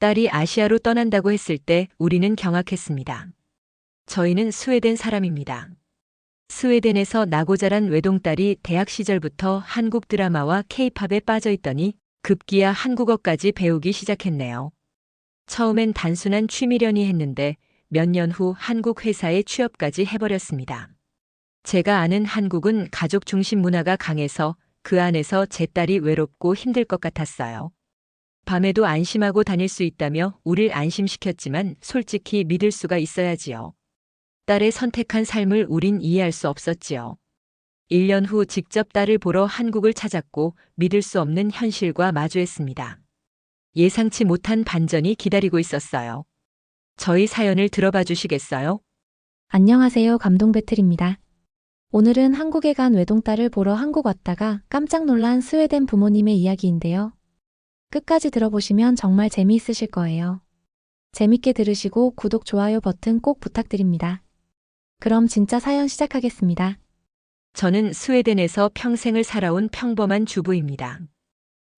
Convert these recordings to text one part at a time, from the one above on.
딸이 아시아로 떠난다고 했을 때 우리는 경악했습니다. 저희는 스웨덴 사람입니다. 스웨덴에서 나고 자란 외동딸이 대학 시절부터 한국 드라마와 케이팝에 빠져 있더니 급기야 한국어까지 배우기 시작했네요. 처음엔 단순한 취미련이 했는데 몇 년 후 한국 회사에 취업까지 해버렸습니다. 제가 아는 한국은 가족 중심 문화가 강해서 그 안에서 제 딸이 외롭고 힘들 것 같았어요. 밤에도 안심하고 다닐 수 있다며 우릴 안심시켰지만 솔직히 믿을 수가 있어야지요. 딸의 선택한 삶을 우린 이해할 수 없었지요. 1년 후 직접 딸을 보러 한국을 찾았고 믿을 수 없는 현실과 마주했습니다. 예상치 못한 반전이 기다리고 있었어요. 저희 사연을 들어봐 주시겠어요? 안녕하세요. 감동 배틀입니다. 오늘은 한국에 간 외동딸을 보러 한국 왔다가 깜짝 놀란 스웨덴 부모님의 이야기인데요. 끝까지 들어보시면 정말 재미있으실 거예요. 재밌게 들으시고 구독, 좋아요 버튼 꼭 부탁드립니다. 그럼 진짜 사연 시작하겠습니다. 저는 스웨덴에서 평생을 살아온 평범한 주부입니다.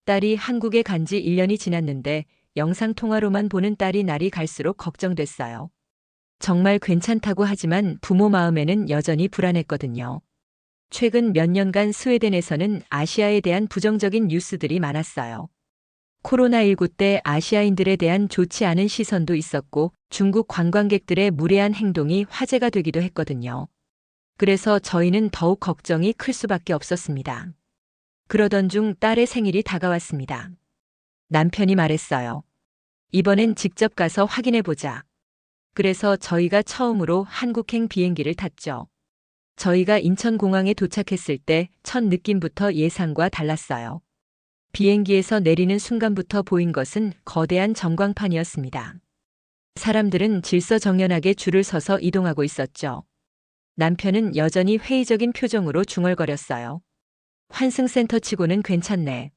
딸이 한국에 간 지 1년이 지났는데 영상통화로만 보는 딸이 날이 갈수록 걱정됐어요. 정말 괜찮다고 하지만 부모 마음에는 여전히 불안했거든요. 최근 몇 년간 스웨덴에서는 아시아에 대한 부정적인 뉴스들이 많았어요. 코로나19 때 아시아인들에 대한 좋지 않은 시선도 있었고 중국 관광객들의 무례한 행동이 화제가 되기도 했거든요. 그래서 저희는 더욱 걱정이 클 수밖에 없었습니다. 그러던 중 딸의 생일이 다가왔습니다. 남편이 말했어요. 이번엔 직접 가서 확인해 보자. 그래서 저희가 처음으로 한국행 비행기를 탔죠. 저희가 인천공항에 도착했을 때 첫 느낌부터 예상과 달랐어요. 비행기에서 내리는 순간부터 보인 것은 거대한 전광판이었습니다. 사람들은 질서정연하게 줄을 서서 이동하고 있었죠. 남편은 여전히 회의적인 표정으로 중얼거렸어요. 환승센터 치고는 괜찮네.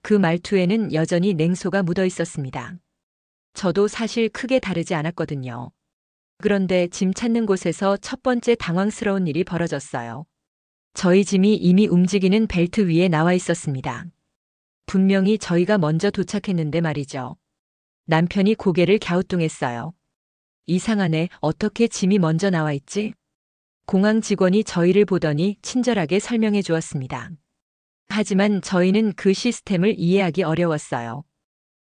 그 말투에는 여전히 냉소가 묻어 있었습니다. 저도 사실 크게 다르지 않았거든요. 그런데 짐 찾는 곳에서 첫 번째 당황스러운 일이 벌어졌어요. 저희 짐이 이미 움직이는 벨트 위에 나와 있었습니다. 분명히 저희가 먼저 도착했는데 말이죠. 남편이 고개를 갸우뚱했어요. 이상하네, 어떻게 짐이 먼저 나와 있지? 공항 직원이 저희를 보더니 친절하게 설명해 주었습니다. 하지만 저희는 그 시스템을 이해하기 어려웠어요.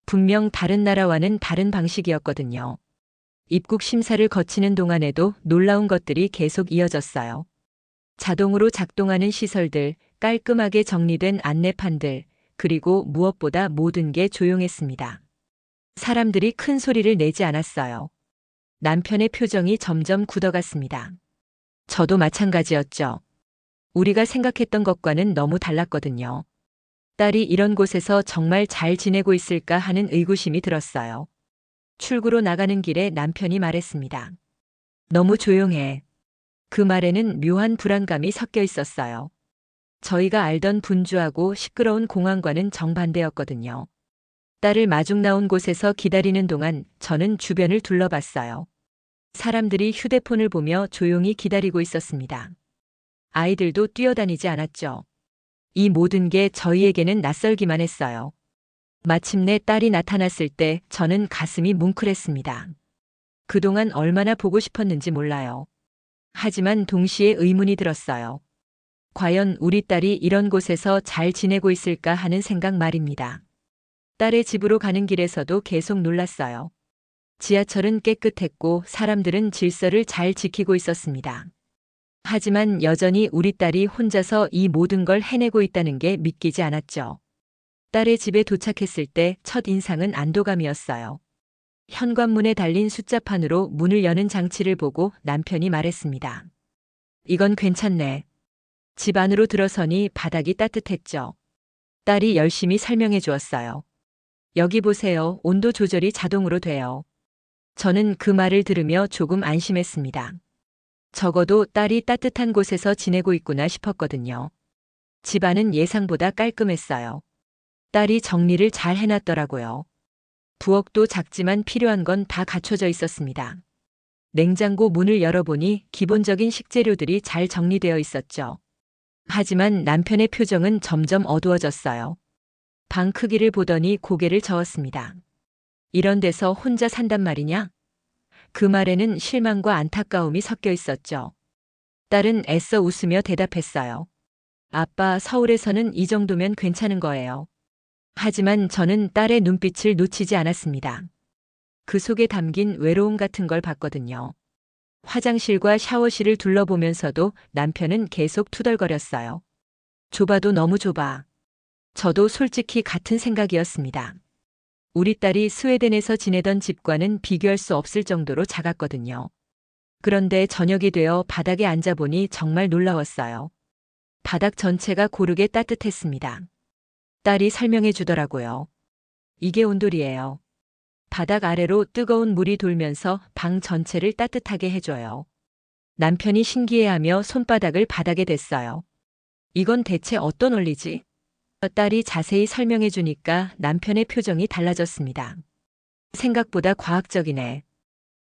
분명 다른 나라와는 다른 방식이었거든요. 입국 심사를 거치는 동안에도 놀라운 것들이 계속 이어졌어요. 자동으로 작동하는 시설들, 깔끔하게 정리된 안내판들, 그리고 무엇보다 모든 게 조용했습니다. 사람들이 큰 소리를 내지 않았어요. 남편의 표정이 점점 굳어갔습니다. 저도 마찬가지였죠. 우리가 생각했던 것과는 너무 달랐거든요. 딸이 이런 곳에서 정말 잘 지내고 있을까 하는 의구심이 들었어요. 출구로 나가는 길에 남편이 말했습니다. 너무 조용해. 그 말에는 묘한 불안감이 섞여 있었어요. 저희가 알던 분주하고 시끄러운 공항과는 정반대였거든요. 딸을 마중 나온 곳에서 기다리는 동안 저는 주변을 둘러봤어요. 사람들이 휴대폰을 보며 조용히 기다리고 있었습니다. 아이들도 뛰어다니지 않았죠. 이 모든 게 저희에게는 낯설기만 했어요. 마침내 딸이 나타났을 때 저는 가슴이 뭉클했습니다. 그동안 얼마나 보고 싶었는지 몰라요. 하지만 동시에 의문이 들었어요. 과연 우리 딸이 이런 곳에서 잘 지내고 있을까 하는 생각 말입니다. 딸의 집으로 가는 길에서도 계속 놀랐어요. 지하철은 깨끗했고 사람들은 질서를 잘 지키고 있었습니다. 하지만 여전히 우리 딸이 혼자서 이 모든 걸 해내고 있다는 게 믿기지 않았죠. 딸의 집에 도착했을 때 첫 인상은 안도감이었어요. 현관문에 달린 숫자판으로 문을 여는 장치를 보고 남편이 말했습니다. 이건 괜찮네. 집 안으로 들어서니 바닥이 따뜻했죠. 딸이 열심히 설명해 주었어요. 여기 보세요. 온도 조절이 자동으로 돼요. 저는 그 말을 들으며 조금 안심했습니다. 적어도 딸이 따뜻한 곳에서 지내고 있구나 싶었거든요. 집안은 예상보다 깔끔했어요. 딸이 정리를 잘 해놨더라고요. 부엌도 작지만 필요한 건 다 갖춰져 있었습니다. 냉장고 문을 열어보니 기본적인 식재료들이 잘 정리되어 있었죠. 하지만 남편의 표정은 점점 어두워졌어요. 방 크기를 보더니 고개를 저었습니다. 이런 데서 혼자 산단 말이냐? 그 말에는 실망과 안타까움이 섞여 있었죠. 딸은 애써 웃으며 대답했어요. 아빠, 서울에서는 이 정도면 괜찮은 거예요. 하지만 저는 딸의 눈빛을 놓치지 않았습니다. 그 속에 담긴 외로움 같은 걸 봤거든요. 화장실과 샤워실을 둘러보면서도 남편은 계속 투덜거렸어요. 좁아도 너무 좁아. 저도 솔직히 같은 생각이었습니다. 우리 딸이 스웨덴에서 지내던 집과는 비교할 수 없을 정도로 작았거든요. 그런데 저녁이 되어 바닥에 앉아보니 정말 놀라웠어요. 바닥 전체가 고르게 따뜻했습니다. 딸이 설명해 주더라고요. 이게 온돌이에요. 바닥 아래로 뜨거운 물이 돌면서 방 전체를 따뜻하게 해줘요. 남편이 신기해하며 손바닥을 바닥에 댔어요. 이건 대체 어떤 원리지? 딸이 자세히 설명해 주니까 남편의 표정이 달라졌습니다. 생각보다 과학적이네.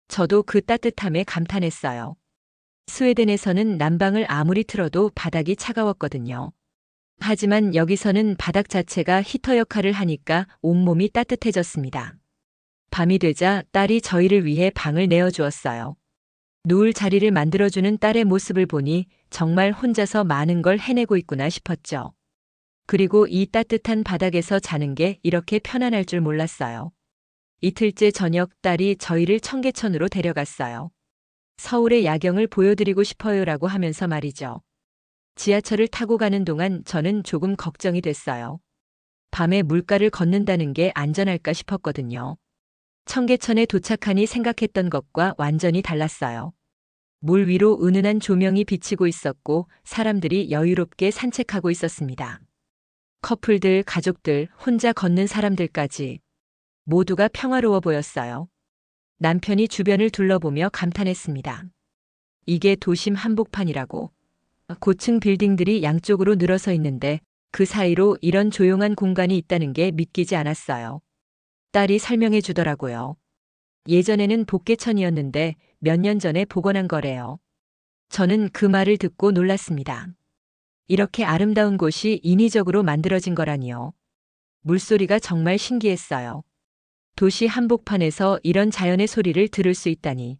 저도 그 따뜻함에 감탄했어요. 스웨덴에서는 난방을 아무리 틀어도 바닥이 차가웠거든요. 하지만 여기서는 바닥 자체가 히터 역할을 하니까 온몸이 따뜻해졌습니다. 밤이 되자 딸이 저희를 위해 방을 내어주었어요. 누울 자리를 만들어주는 딸의 모습을 보니 정말 혼자서 많은 걸 해내고 있구나 싶었죠. 그리고 이 따뜻한 바닥에서 자는 게 이렇게 편안할 줄 몰랐어요. 이틀째 저녁 딸이 저희를 청계천으로 데려갔어요. 서울의 야경을 보여드리고 싶어요라고 하면서 말이죠. 지하철을 타고 가는 동안 저는 조금 걱정이 됐어요. 밤에 물가를 걷는다는 게 안전할까 싶었거든요. 청계천에 도착하니 생각했던 것과 완전히 달랐어요. 물 위로 은은한 조명이 비치고 있었고 사람들이 여유롭게 산책하고 있었습니다. 커플들, 가족들, 혼자 걷는 사람들까지 모두가 평화로워 보였어요. 남편이 주변을 둘러보며 감탄했습니다. 이게 도심 한복판이라고. 고층 빌딩들이 양쪽으로 늘어서 있는데 그 사이로 이런 조용한 공간이 있다는 게 믿기지 않았어요. 딸이 설명해 주더라고요. 예전에는 복개천이었는데 몇 년 전에 복원한 거래요. 저는 그 말을 듣고 놀랐습니다. 이렇게 아름다운 곳이 인위적으로 만들어진 거라니요. 물소리가 정말 신기했어요. 도시 한복판에서 이런 자연의 소리를 들을 수 있다니.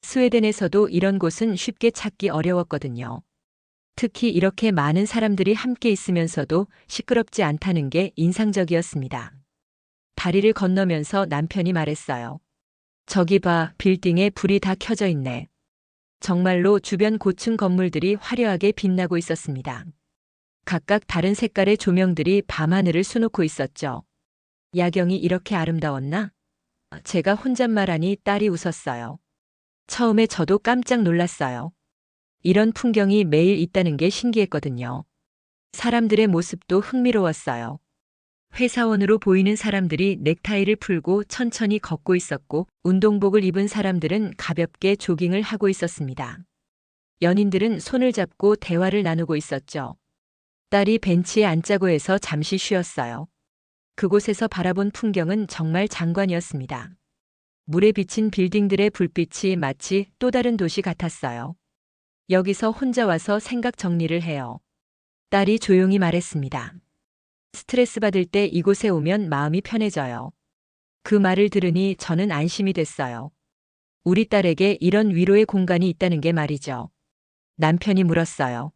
스웨덴에서도 이런 곳은 쉽게 찾기 어려웠거든요. 특히 이렇게 많은 사람들이 함께 있으면서도 시끄럽지 않다는 게 인상적이었습니다. 다리를 건너면서 남편이 말했어요. 저기 봐, 빌딩에 불이 다 켜져 있네. 정말로 주변 고층 건물들이 화려하게 빛나고 있었습니다. 각각 다른 색깔의 조명들이 밤하늘을 수놓고 있었죠. 야경이 이렇게 아름다웠나? 제가 혼잣말하니 딸이 웃었어요. 처음에 저도 깜짝 놀랐어요. 이런 풍경이 매일 있다는 게 신기했거든요. 사람들의 모습도 흥미로웠어요. 회사원으로 보이는 사람들이 넥타이를 풀고 천천히 걷고 있었고 운동복을 입은 사람들은 가볍게 조깅을 하고 있었습니다. 연인들은 손을 잡고 대화를 나누고 있었죠. 딸이 벤치에 앉자고 해서 잠시 쉬었어요. 그곳에서 바라본 풍경은 정말 장관이었습니다. 물에 비친 빌딩들의 불빛이 마치 또 다른 도시 같았어요. 여기서 혼자 와서 생각 정리를 해요. 딸이 조용히 말했습니다. 스트레스 받을 때 이곳에 오면 마음이 편해져요. 그 말을 들으니 저는 안심이 됐어요. 우리 딸에게 이런 위로의 공간이 있다는 게 말이죠. 남편이 물었어요.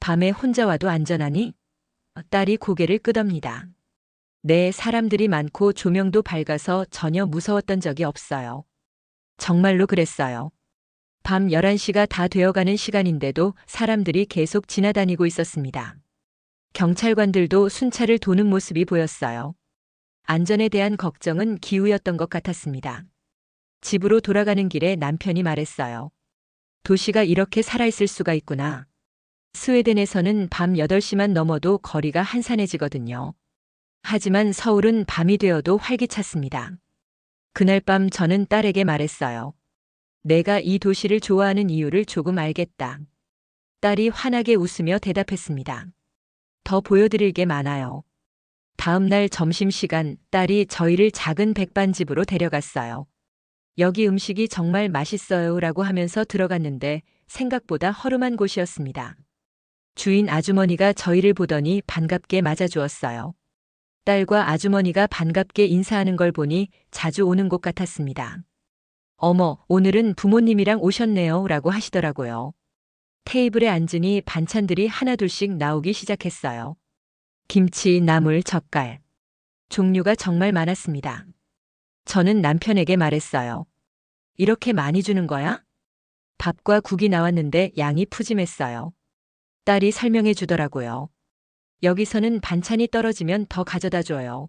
밤에 혼자 와도 안전하니? 딸이 고개를 끄덕니다. 네, 사람들이 많고 조명도 밝아서 전혀 무서웠던 적이 없어요. 정말로 그랬어요. 밤 11시가 다 되어가는 시간인데도 사람들이 계속 지나다니고 있었습니다. 경찰관들도 순찰을 도는 모습이 보였어요. 안전에 대한 걱정은 기우였던 것 같았습니다. 집으로 돌아가는 길에 남편이 말했어요. 도시가 이렇게 살아있을 수가 있구나. 스웨덴에서는 밤 8시만 넘어도 거리가 한산해지거든요. 하지만 서울은 밤이 되어도 활기찼습니다. 그날 밤 저는 딸에게 말했어요. 내가 이 도시를 좋아하는 이유를 조금 알겠다. 딸이 환하게 웃으며 대답했습니다. 더 보여드릴 게 많아요. 다음 날 점심시간 딸이 저희를 작은 백반집으로 데려갔어요. 여기 음식이 정말 맛있어요 라고 하면서 들어갔는데 생각보다 허름한 곳이었습니다. 주인 아주머니가 저희를 보더니 반갑게 맞아주었어요. 딸과 아주머니가 반갑게 인사하는 걸 보니 자주 오는 곳 같았습니다. 어머, 오늘은 부모님이랑 오셨네요. 라고 하시더라고요. 테이블에 앉으니 반찬들이 하나둘씩 나오기 시작했어요. 김치, 나물, 젓갈. 종류가 정말 많았습니다. 저는 남편에게 말했어요. 이렇게 많이 주는 거야? 밥과 국이 나왔는데 양이 푸짐했어요. 딸이 설명해 주더라고요. 여기서는 반찬이 떨어지면 더 가져다 줘요.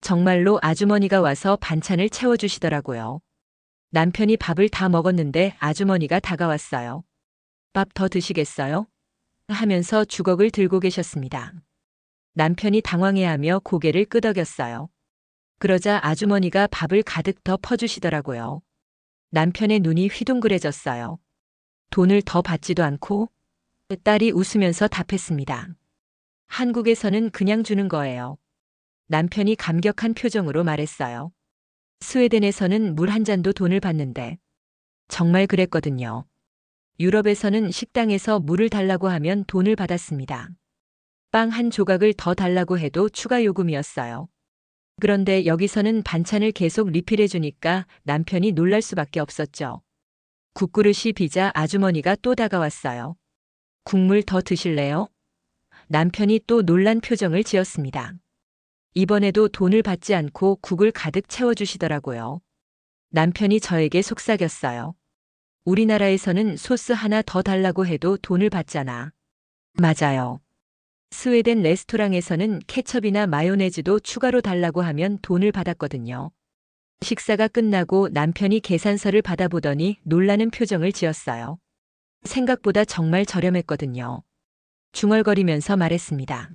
정말로 아주머니가 와서 반찬을 채워주시더라고요. 남편이 밥을 다 먹었는데 아주머니가 다가왔어요. 밥 더 드시겠어요? 하면서 주걱을 들고 계셨습니다. 남편이 당황해하며 고개를 끄덕였어요. 그러자 아주머니가 밥을 가득 더 퍼주시더라고요. 남편의 눈이 휘둥그레졌어요. 돈을 더 받지도 않고 딸이 웃으면서 답했습니다. 한국에서는 그냥 주는 거예요. 남편이 감격한 표정으로 말했어요. 스웨덴에서는 물 한 잔도 돈을 받는데 정말 그랬거든요. 유럽에서는 식당에서 물을 달라고 하면 돈을 받았습니다. 빵 한 조각을 더 달라고 해도 추가 요금이었어요. 그런데 여기서는 반찬을 계속 리필해 주니까 남편이 놀랄 수밖에 없었죠. 국그릇이 비자 아주머니가 또 다가왔어요. 국물 더 드실래요? 남편이 또 놀란 표정을 지었습니다. 이번에도 돈을 받지 않고 국을 가득 채워주시더라고요. 남편이 저에게 속삭였어요. 우리나라에서는 소스 하나 더 달라고 해도 돈을 받잖아. 맞아요. 스웨덴 레스토랑에서는 케첩이나 마요네즈도 추가로 달라고 하면 돈을 받았거든요. 식사가 끝나고 남편이 계산서를 받아보더니 놀라는 표정을 지었어요. 생각보다 정말 저렴했거든요. 중얼거리면서 말했습니다.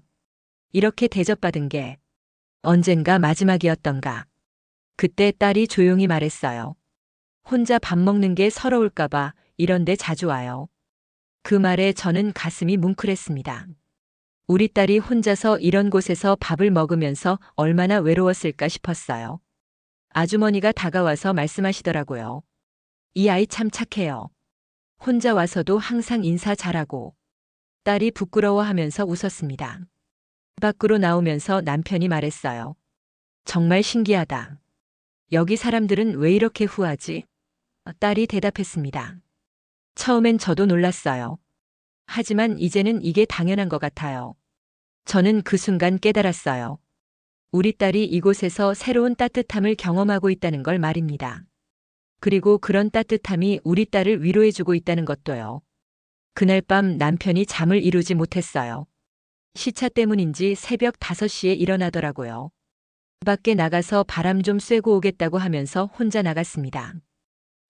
이렇게 대접받은 게 언젠가 마지막이었던가. 그때 딸이 조용히 말했어요. 혼자 밥 먹는 게 서러울까봐 이런데 자주 와요. 그 말에 저는 가슴이 뭉클했습니다. 우리 딸이 혼자서 이런 곳에서 밥을 먹으면서 얼마나 외로웠을까 싶었어요. 아주머니가 다가와서 말씀하시더라고요. 이 아이 참 착해요. 혼자 와서도 항상 인사 잘하고. 딸이 부끄러워하면서 웃었습니다. 밖으로 나오면서 남편이 말했어요. 정말 신기하다. 여기 사람들은 왜 이렇게 후하지? 딸이 대답했습니다. 처음엔 저도 놀랐어요. 하지만 이제는 이게 당연한 것 같아요. 저는 그 순간 깨달았어요. 우리 딸이 이곳에서 새로운 따뜻함을 경험하고 있다는 걸 말입니다. 그리고 그런 따뜻함이 우리 딸을 위로해주고 있다는 것도요. 그날 밤 남편이 잠을 이루지 못했어요. 시차 때문인지 새벽 5시에 일어나더라고요. 밖에 나가서 바람 좀 쐬고 오겠다고 하면서 혼자 나갔습니다.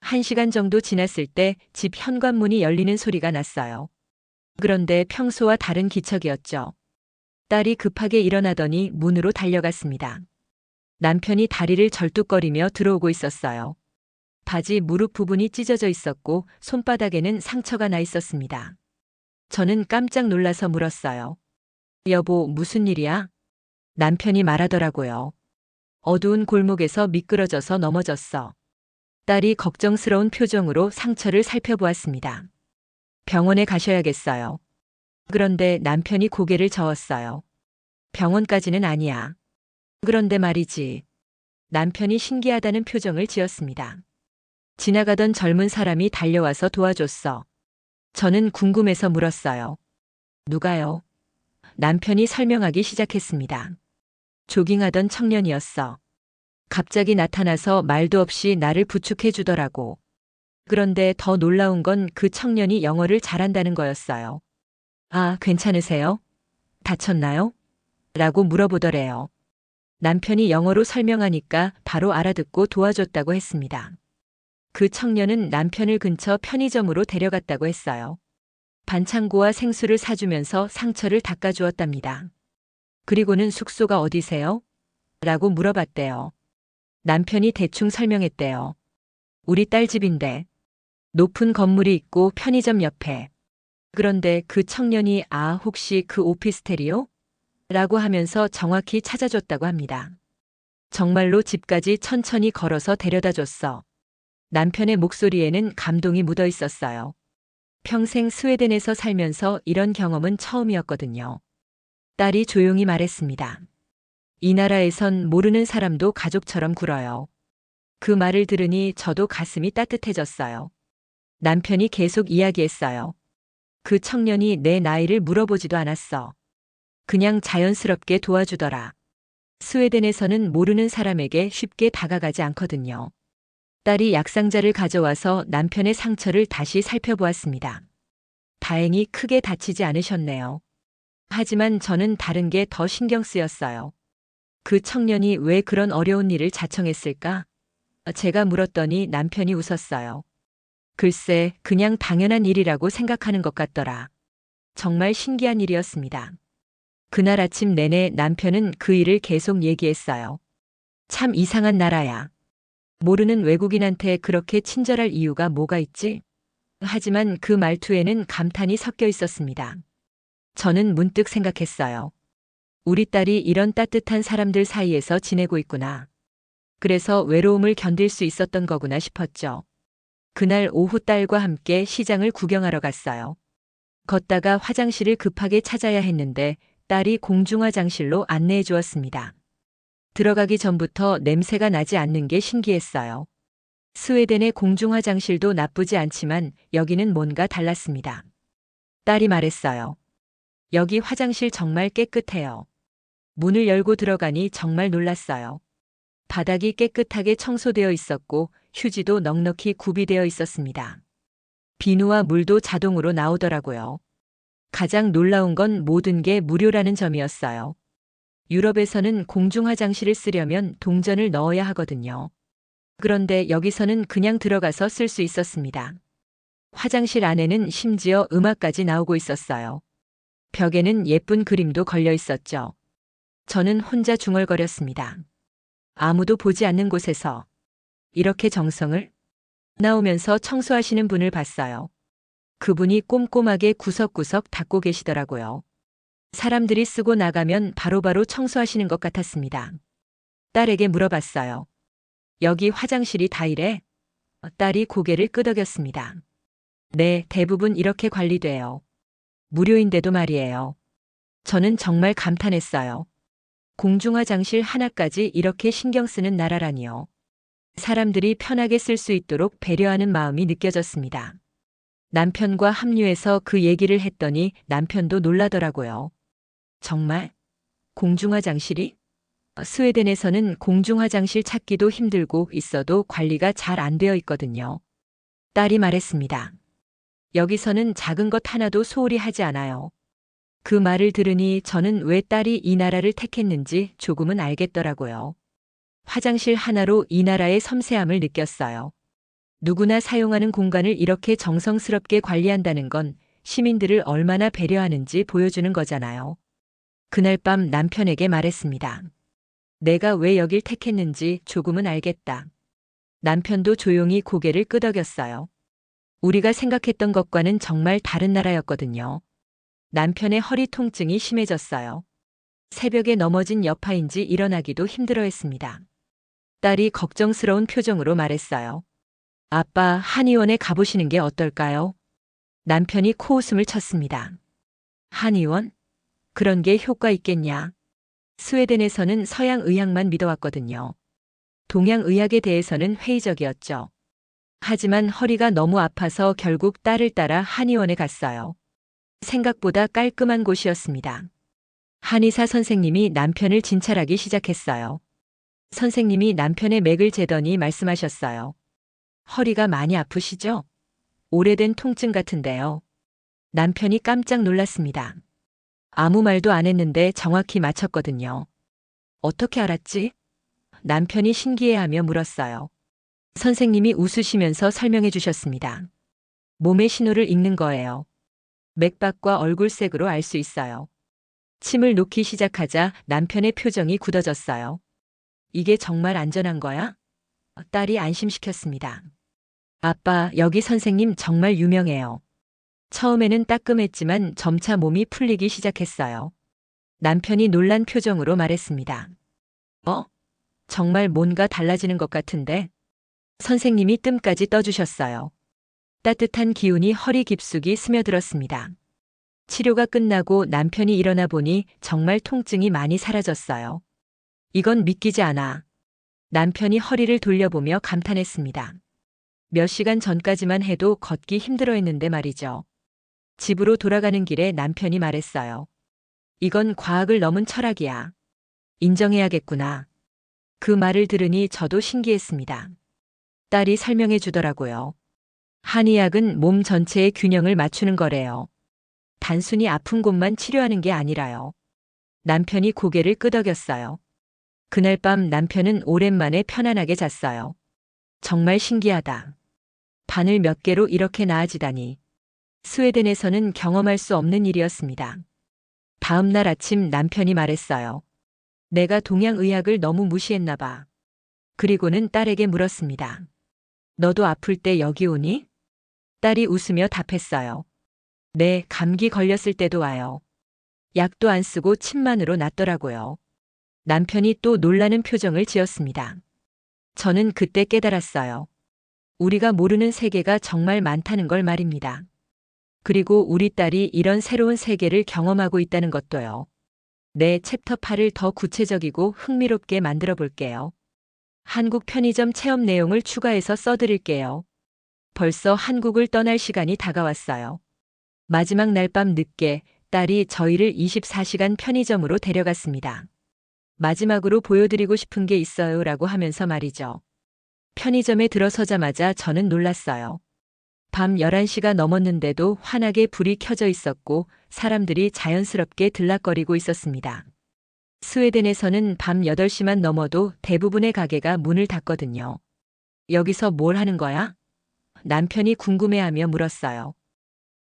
한 시간 정도 지났을 때 집 현관문이 열리는 소리가 났어요. 그런데 평소와 다른 기척이었죠. 딸이 급하게 일어나더니 문으로 달려갔습니다. 남편이 다리를 절뚝거리며 들어오고 있었어요. 바지 무릎 부분이 찢어져 있었고 손바닥에는 상처가 나 있었습니다. 저는 깜짝 놀라서 물었어요. 여보, 무슨 일이야? 남편이 말하더라고요. 어두운 골목에서 미끄러져서 넘어졌어. 딸이 걱정스러운 표정으로 상처를 살펴보았습니다. 병원에 가셔야겠어요. 그런데 남편이 고개를 저었어요. 병원까지는 아니야. 그런데 말이지. 남편이 신기하다는 표정을 지었습니다. 지나가던 젊은 사람이 달려와서 도와줬어. 저는 궁금해서 물었어요. 누가요? 남편이 설명하기 시작했습니다. 조깅하던 청년이었어. 갑자기 나타나서 말도 없이 나를 부축해 주더라고. 그런데 더 놀라운 건 그 청년이 영어를 잘한다는 거였어요. 아, 괜찮으세요? 다쳤나요? 라고 물어보더래요. 남편이 영어로 설명하니까 바로 알아듣고 도와줬다고 했습니다. 그 청년은 남편을 근처 편의점으로 데려갔다고 했어요. 반창고와 생수를 사주면서 상처를 닦아주었답니다. 그리고는 숙소가 어디세요? 라고 물어봤대요. 남편이 대충 설명했대요. 우리 딸 집인데. 높은 건물이 있고 편의점 옆에. 그런데 그 청년이 아, 혹시 그 오피스텔이요? 라고 하면서 정확히 찾아줬다고 합니다. 정말로 집까지 천천히 걸어서 데려다 줬어. 남편의 목소리에는 감동이 묻어 있었어요. 평생 스웨덴에서 살면서 이런 경험은 처음이었거든요. 딸이 조용히 말했습니다. 이 나라에선 모르는 사람도 가족처럼 굴어요. 그 말을 들으니 저도 가슴이 따뜻해졌어요. 남편이 계속 이야기했어요. 그 청년이 내 나이를 물어보지도 않았어. 그냥 자연스럽게 도와주더라. 스웨덴에서는 모르는 사람에게 쉽게 다가가지 않거든요. 딸이 약상자를 가져와서 남편의 상처를 다시 살펴보았습니다. 다행히 크게 다치지 않으셨네요. 하지만 저는 다른 게 더 신경 쓰였어요. 그 청년이 왜 그런 어려운 일을 자청했을까? 제가 물었더니 남편이 웃었어요. 글쎄, 그냥 당연한 일이라고 생각하는 것 같더라. 정말 신기한 일이었습니다. 그날 아침 내내 남편은 그 일을 계속 얘기했어요. 참 이상한 나라야. 모르는 외국인한테 그렇게 친절할 이유가 뭐가 있지? 하지만 그 말투에는 감탄이 섞여 있었습니다. 저는 문득 생각했어요. 우리 딸이 이런 따뜻한 사람들 사이에서 지내고 있구나. 그래서 외로움을 견딜 수 있었던 거구나 싶었죠. 그날 오후 딸과 함께 시장을 구경하러 갔어요. 걷다가 화장실을 급하게 찾아야 했는데 딸이 공중화장실로 안내해 주었습니다. 들어가기 전부터 냄새가 나지 않는 게 신기했어요. 스웨덴의 공중화장실도 나쁘지 않지만 여기는 뭔가 달랐습니다. 딸이 말했어요. 여기 화장실 정말 깨끗해요. 문을 열고 들어가니 정말 놀랐어요. 바닥이 깨끗하게 청소되어 있었고 휴지도 넉넉히 구비되어 있었습니다. 비누와 물도 자동으로 나오더라고요. 가장 놀라운 건 모든 게 무료라는 점이었어요. 유럽에서는 공중 화장실을 쓰려면 동전을 넣어야 하거든요. 그런데 여기서는 그냥 들어가서 쓸 수 있었습니다. 화장실 안에는 심지어 음악까지 나오고 있었어요. 벽에는 예쁜 그림도 걸려 있었죠. 저는 혼자 중얼거렸습니다. 아무도 보지 않는 곳에서 이렇게 정성을 나오면서 청소하시는 분을 봤어요. 그분이 꼼꼼하게 구석구석 닦고 계시더라고요. 사람들이 쓰고 나가면 바로바로 청소하시는 것 같았습니다. 딸에게 물어봤어요. 여기 화장실이 다 이래? 딸이 고개를 끄덕였습니다. 네, 대부분 이렇게 관리돼요. 무료인데도 말이에요. 저는 정말 감탄했어요. 공중화장실 하나까지 이렇게 신경 쓰는 나라라니요. 사람들이 편하게 쓸 수 있도록 배려하는 마음이 느껴졌습니다. 남편과 합류해서 그 얘기를 했더니 남편도 놀라더라고요. 정말? 공중화장실이? 스웨덴에서는 공중화장실 찾기도 힘들고 있어도 관리가 잘 안 되어 있거든요. 딸이 말했습니다. 여기서는 작은 것 하나도 소홀히 하지 않아요. 그 말을 들으니 저는 왜 딸이 이 나라를 택했는지 조금은 알겠더라고요. 화장실 하나로 이 나라의 섬세함을 느꼈어요. 누구나 사용하는 공간을 이렇게 정성스럽게 관리한다는 건 시민들을 얼마나 배려하는지 보여주는 거잖아요. 그날 밤 남편에게 말했습니다. 내가 왜 여길 택했는지 조금은 알겠다. 남편도 조용히 고개를 끄덕였어요. 우리가 생각했던 것과는 정말 다른 나라였거든요. 남편의 허리 통증이 심해졌어요. 새벽에 넘어진 여파인지 일어나기도 힘들어했습니다. 딸이 걱정스러운 표정으로 말했어요. 아빠, 한의원에 가보시는 게 어떨까요? 남편이 코웃음을 쳤습니다. 한의원? 그런 게 효과 있겠냐? 스웨덴에서는 서양 의학만 믿어왔거든요. 동양 의학에 대해서는 회의적이었죠. 하지만 허리가 너무 아파서 결국 딸을 따라 한의원에 갔어요. 생각보다 깔끔한 곳이었습니다. 한의사 선생님이 남편을 진찰하기 시작했어요. 선생님이 남편의 맥을 재더니 말씀하셨어요. 허리가 많이 아프시죠? 오래된 통증 같은데요. 남편이 깜짝 놀랐습니다. 아무 말도 안 했는데 정확히 맞췄거든요. 어떻게 알았지? 남편이 신기해하며 물었어요. 선생님이 웃으시면서 설명해 주셨습니다. 몸의 신호를 읽는 거예요. 맥박과 얼굴색으로 알 수 있어요. 침을 놓기 시작하자 남편의 표정이 굳어졌어요. 이게 정말 안전한 거야? 딸이 안심시켰습니다. 아빠, 여기 선생님 정말 유명해요. 처음에는 따끔했지만 점차 몸이 풀리기 시작했어요. 남편이 놀란 표정으로 말했습니다. 어? 정말 뭔가 달라지는 것 같은데? 선생님이 뜸까지 떠주셨어요. 따뜻한 기운이 허리 깊숙이 스며들었습니다. 치료가 끝나고 남편이 일어나 보니 정말 통증이 많이 사라졌어요. 이건 믿기지 않아. 남편이 허리를 돌려보며 감탄했습니다. 몇 시간 전까지만 해도 걷기 힘들어 했는데 말이죠. 집으로 돌아가는 길에 남편이 말했어요. 이건 과학을 넘은 철학이야. 인정해야겠구나. 그 말을 들으니 저도 신기했습니다. 딸이 설명해 주더라고요. 한의학은 몸 전체의 균형을 맞추는 거래요. 단순히 아픈 곳만 치료하는 게 아니라요. 남편이 고개를 끄덕였어요. 그날 밤 남편은 오랜만에 편안하게 잤어요. 정말 신기하다. 바늘 몇 개로 이렇게 나아지다니. 스웨덴에서는 경험할 수 없는 일이었습니다. 다음 날 아침 남편이 말했어요. 내가 동양의학을 너무 무시했나 봐. 그리고는 딸에게 물었습니다. 너도 아플 때 여기 오니? 딸이 웃으며 답했어요. 네, 감기 걸렸을 때도 와요. 약도 안 쓰고 침만으로 낫더라고요. 남편이 또 놀라는 표정을 지었습니다. 저는 그때 깨달았어요. 우리가 모르는 세계가 정말 많다는 걸 말입니다. 그리고 우리 딸이 이런 새로운 세계를 경험하고 있다는 것도요. 네, 챕터 8을 더 구체적이고 흥미롭게 만들어 볼게요. 한국 편의점 체험 내용을 추가해서 써드릴게요. 벌써 한국을 떠날 시간이 다가왔어요. 마지막 날 밤 늦게 딸이 저희를 24시간 편의점으로 데려갔습니다. 마지막으로 보여드리고 싶은 게 있어요 라고 하면서 말이죠. 편의점에 들어서자마자 저는 놀랐어요. 밤 11시가 넘었는데도 환하게 불이 켜져 있었고 사람들이 자연스럽게 들락거리고 있었습니다. 스웨덴에서는 밤 8시만 넘어도 대부분의 가게가 문을 닫거든요. 여기서 뭘 하는 거야? 남편이 궁금해하며 물었어요.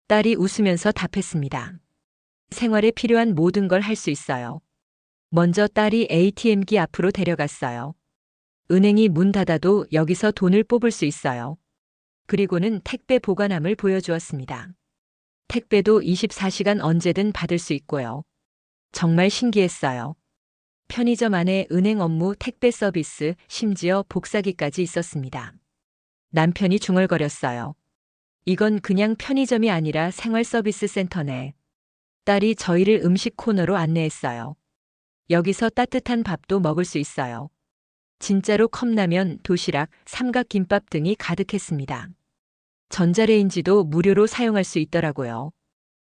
딸이 웃으면서 답했습니다. 생활에 필요한 모든 걸 할 수 있어요. 먼저 딸이 ATM기 앞으로 데려갔어요. 은행이 문 닫아도 여기서 돈을 뽑을 수 있어요. 그리고는 택배 보관함을 보여주었습니다. 택배도 24시간 언제든 받을 수 있고요. 정말 신기했어요. 편의점 안에 은행 업무, 택배 서비스, 심지어 복사기까지 있었습니다. 남편이 중얼거렸어요. 이건 그냥 편의점이 아니라 생활 서비스 센터네. 딸이 저희를 음식 코너로 안내했어요. 여기서 따뜻한 밥도 먹을 수 있어요. 진짜로 컵라면, 도시락, 삼각김밥 등이 가득했습니다. 전자레인지도 무료로 사용할 수 있더라고요.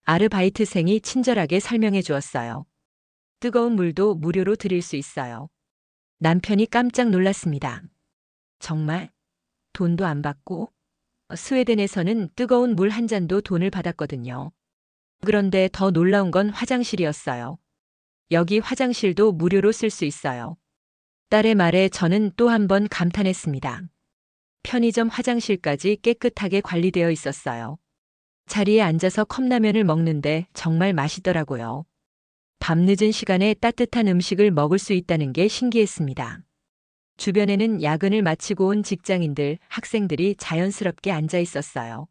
아르바이트생이 친절하게 설명해 주었어요. 뜨거운 물도 무료로 드릴 수 있어요. 남편이 깜짝 놀랐습니다. 정말? 돈도 안 받고? 스웨덴에서는 뜨거운 물 한 잔도 돈을 받았거든요. 그런데 더 놀라운 건 화장실이었어요. 여기 화장실도 무료로 쓸 수 있어요. 딸의 말에 저는 또 한 번 감탄했습니다. 편의점 화장실까지 깨끗하게 관리되어 있었어요. 자리에 앉아서 컵라면을 먹는데 정말 맛있더라고요. 밤늦은 시간에 따뜻한 음식을 먹을 수 있다는 게 신기했습니다. 주변에는 야근을 마치고 온 직장인들, 학생들이 자연스럽게 앉아 있었어요.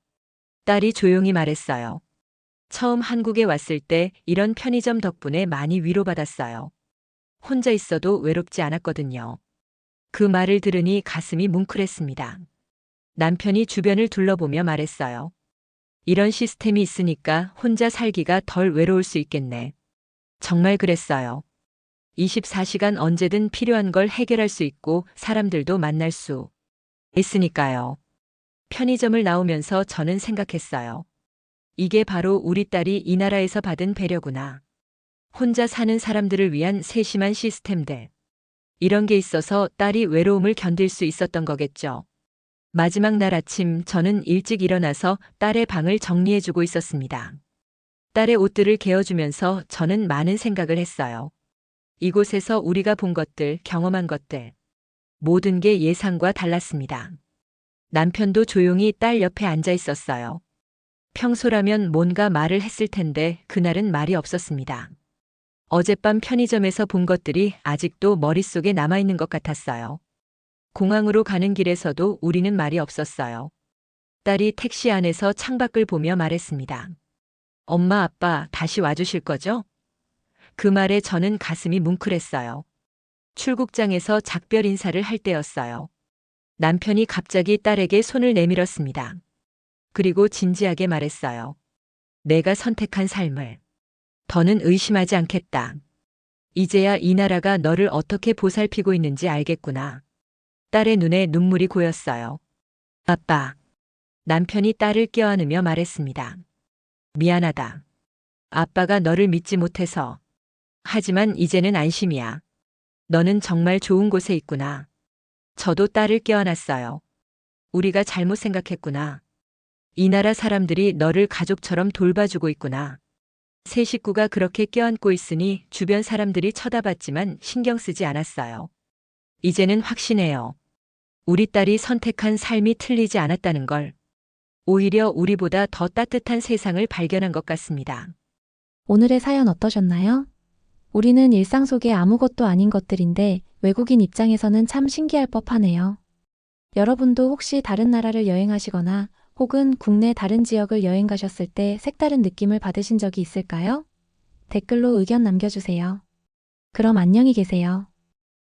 딸이 조용히 말했어요. 처음 한국에 왔을 때 이런 편의점 덕분에 많이 위로받았어요. 혼자 있어도 외롭지 않았거든요. 그 말을 들으니 가슴이 뭉클했습니다. 남편이 주변을 둘러보며 말했어요. 이런 시스템이 있으니까 혼자 살기가 덜 외로울 수 있겠네. 정말 그랬어요. 24시간 언제든 필요한 걸 해결할 수 있고 사람들도 만날 수 있으니까요. 편의점을 나오면서 저는 생각했어요. 이게 바로 우리 딸이 이 나라에서 받은 배려구나. 혼자 사는 사람들을 위한 세심한 시스템들. 이런 게 있어서 딸이 외로움을 견딜 수 있었던 거겠죠. 마지막 날 아침 저는 일찍 일어나서 딸의 방을 정리해주고 있었습니다. 딸의 옷들을 개어주면서 저는 많은 생각을 했어요. 이곳에서 우리가 본 것들, 경험한 것들. 모든 게 예상과 달랐습니다. 남편도 조용히 딸 옆에 앉아 있었어요. 평소라면 뭔가 말을 했을 텐데 그날은 말이 없었습니다. 어젯밤 편의점에서 본 것들이 아직도 머릿속에 남아있는 것 같았어요. 공항으로 가는 길에서도 우리는 말이 없었어요. 딸이 택시 안에서 창밖을 보며 말했습니다. 엄마, 아빠 다시 와주실 거죠? 그 말에 저는 가슴이 뭉클했어요. 출국장에서 작별 인사를 할 때였어요. 남편이 갑자기 딸에게 손을 내밀었습니다. 그리고 진지하게 말했어요. 내가 선택한 삶을 더는 의심하지 않겠다. 이제야 이 나라가 너를 어떻게 보살피고 있는지 알겠구나. 딸의 눈에 눈물이 고였어요. 아빠. 남편이 딸을 껴안으며 말했습니다. 미안하다. 아빠가 너를 믿지 못해서. 하지만 이제는 안심이야. 너는 정말 좋은 곳에 있구나. 저도 딸을 껴안았어요. 우리가 잘못 생각했구나. 이 나라 사람들이 너를 가족처럼 돌봐주고 있구나. 세 식구가 그렇게 껴안고 있으니 주변 사람들이 쳐다봤지만 신경 쓰지 않았어요. 이제는 확신해요. 우리 딸이 선택한 삶이 틀리지 않았다는 걸. 오히려 우리보다 더 따뜻한 세상을 발견한 것 같습니다. 오늘의 사연 어떠셨나요? 우리는 일상 속에 아무것도 아닌 것들인데 외국인 입장에서는 참 신기할 법하네요. 여러분도 혹시 다른 나라를 여행하시거나 혹은 국내 다른 지역을 여행 가셨을 때 색다른 느낌을 받으신 적이 있을까요? 댓글로 의견 남겨주세요. 그럼 안녕히 계세요.